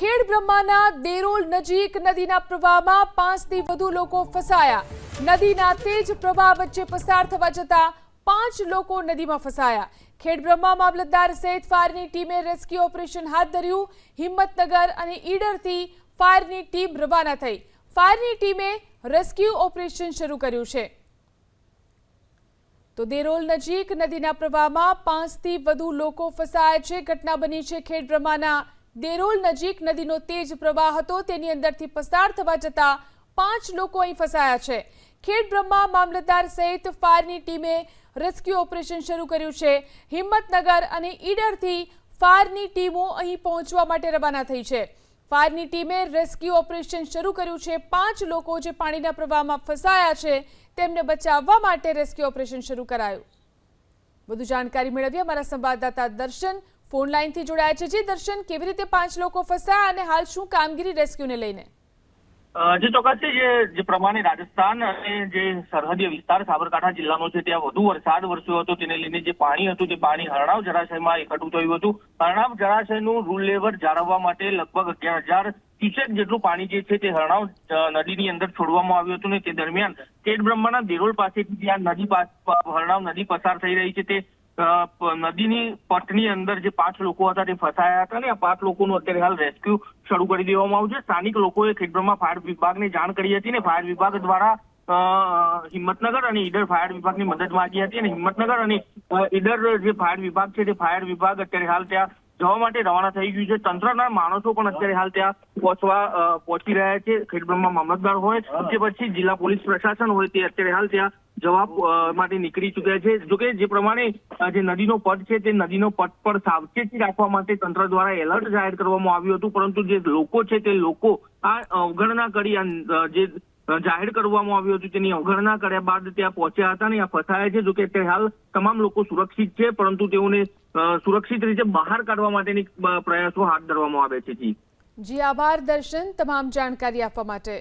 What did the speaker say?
ખેડ બ્રહ્માના દેરોલ નજીક નદીના પ્રવાહમાં પાંચથી વધુ લોકો ફસાયા. નદીના તેજ પ્રવાહ વચ્ચે પસાર થવા જતા પાંચ લોકો નદીમાં ફસાયા. ખેડ બ્રહ્મા મામલતદાર સહિત ફાયરની ટીમે રેસ્ક્યુ ઓપરેશન હાથ ધર્યું. હિંમતનગર અને ઈડરથી ફાયરની ટીમ રવાના થઈ. ફાયરની ટીમે રેસ્ક્યુ ઓપરેશન શરૂ કર્યું છે. તો દેરોલ નજીક નદીના પ્રવાહમાં પાંચથી વધુ લોકો ફસાયા છે. ઘટના બની છે ખેડબ્રહ્માના દેરોલ નજીક નદીનો તેજ પ્રવાહ હતો. તેની અંદરથી પસાર થવા જતા પાંચ લોકો અહીં ફસાયા છે. ખેડબ્રહ્મા મામલતદાર સહિત ફાયરની ટીમે રેસ્ક્યુ ઓપરેશન શરૂ કર્યું છે. હિંમતનગર અને ઈડરથી ફાયરની ટીમો અહીં પહોંચવા માટે રવાના થઈ છે. ફાયરની ટીમે રેસ્ક્યુ ઓપરેશન શરૂ કર્યું છે. પાંચ લોકો જે પાણીના પ્રવાહમાં ફસાયા છે, તેમને બચાવવા માટે રેસ્ક્યુ ઓપરેશન શરૂ કરાયું. વધુ જાણકારી મેળવી અમારા સંવાદદાતા દર્શન ફોન લાઈનથી જોડાયા છે જી. દર્શન, કેવી રીતે પાંચ લોકો ફસાયા અને હાલ શું કામગીરી રેસ્ક્યુને લઈને? જે ચોક્કસ છે, જે પ્રમાણે રાજસ્થાન અને જે સરહદીય વિસ્તાર સાબરકાંઠા જિલ્લાનો છે, ત્યાં વધુ વરસાદ વરસ્યો હતો. તેને લઈને જે પાણી હતું, તે પાણી હરણાવ જળાશયમાં એકઠું થયું હતું. હરણાવ જળાશયનું રૂલ લેવલ જાળવવા માટે લગભગ અગિયાર હજાર ક્યુસેક જેટલું પાણી જે છે, તે હરણાવ નદીની અંદર છોડવામાં આવ્યું હતું ને તે દરમિયાન કેટ બ્રહ્માના દેરોલ પાસેથી જ્યાં નદી હરણાવ નદી પસાર થઈ રહી છે, તે નદીની પટની અંદર જે પાંચ લોકો હતા તે ફસાયા હતા ને આ પાંચ લોકોનું અત્યારે હાલ રેસ્ક્યુ શરૂ કરી દેવામાં આવ્યું છે. સ્થાનિક લોકોએ ખેડબ્રહ્મા ફાયર વિભાગને જાણ કરી હતી ને ફાયર વિભાગ દ્વારા હિંમતનગર અને ઈડર ફાયર વિભાગની મદદ માંગી હતી અને હિંમતનગર અને ઈડર જે ફાયર વિભાગ છે તે ફાયર વિભાગ અત્યારે હાલ ત્યાં જવા માટે રવાના થઈ ગયું છે. તંત્રના માણસો પણ અત્યારે હાલ ત્યાં પહોંચવા પહોંચી રહ્યા છે. ખેડબ્રહ્મા મામલતદાર હોય કે પછી જિલ્લા પોલીસ પ્રશાસન હોય તે અત્યારે હાલ ત્યાં જવાબ માટે નીકળી ચૂક્યા છે. જોકે જે પ્રમાણે જે નદીનો પટ છે, તે નદીનો પટ પર સાવચેતી રાખવા માટે તંત્ર દ્વારા એલર્ટ જાહેર કરવામાં આવ્યું હતું. પરંતુ જે લોકો છે, તે લોકો આ અવગણના કરી જે જાહેર કરવામાં આવ્યું હતું, તેની અવગણના કર્યા બાદ ત્યાં પહોંચ્યા હતા ને ફસાયા છે. જોકે અત્યારે હાલ તમામ લોકો સુરક્ષિત છે, પરંતુ તેઓને સુરક્ષિત રીતે બહાર કાઢવા માટેની પ્રયાસો હાથ ધરવામાં આવે છે જી, આભાર દર્શન. તમામ જાણકારી આપવા માટે.